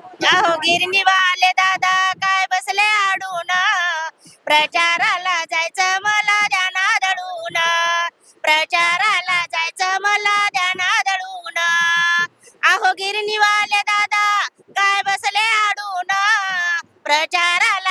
अहो गिरणीवाले दादा काय बसले आडून? प्रचाराला जायचं मला ध्याना दळून. प्रचाराला जायचं मला ध्याना दळून. अहो गिरणीवाले दादा काय बसले आडून? प्रचाराला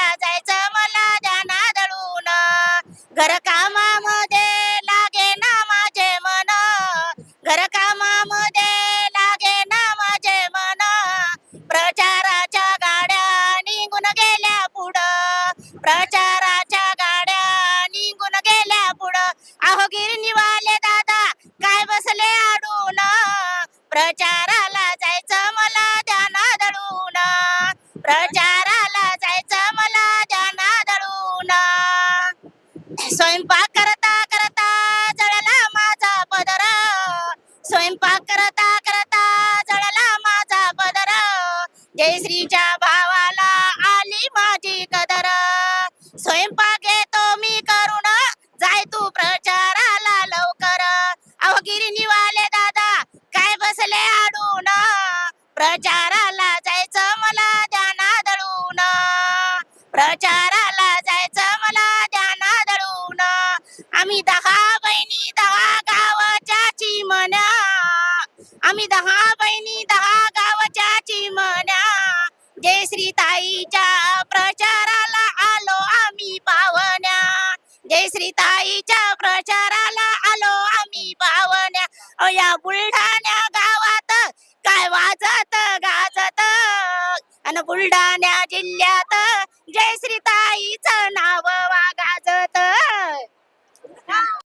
प्रचाराला जायचं मला ध्याना दळून प्रचाराला जायचं मला ध्याना दळून स्वयंपाक करता करता जळला माझा पदर. स्वयंपाक करता करता जळला माझा पदर. जयश्रीच्या भावाला आली माझी कदर. प्रचाराला जायचं मला ध्याना दळून प्रचाराला जायचं मला ध्याना दळून आम्ही दहा बहिणी दहा गावाच्या चिमण्या आम्ही दहा बहिणी दहा गावाच्या चिमण्या जय श्री ताईच्या प्रचाराला आलो आम्ही पावण्या. जय श्री ताईच्या प्रचाराला आलो आम्ही पावण्या. या बुलढाण्या आणि बुलढाणा जिल्ह्यात जय श्री ताईचं नाव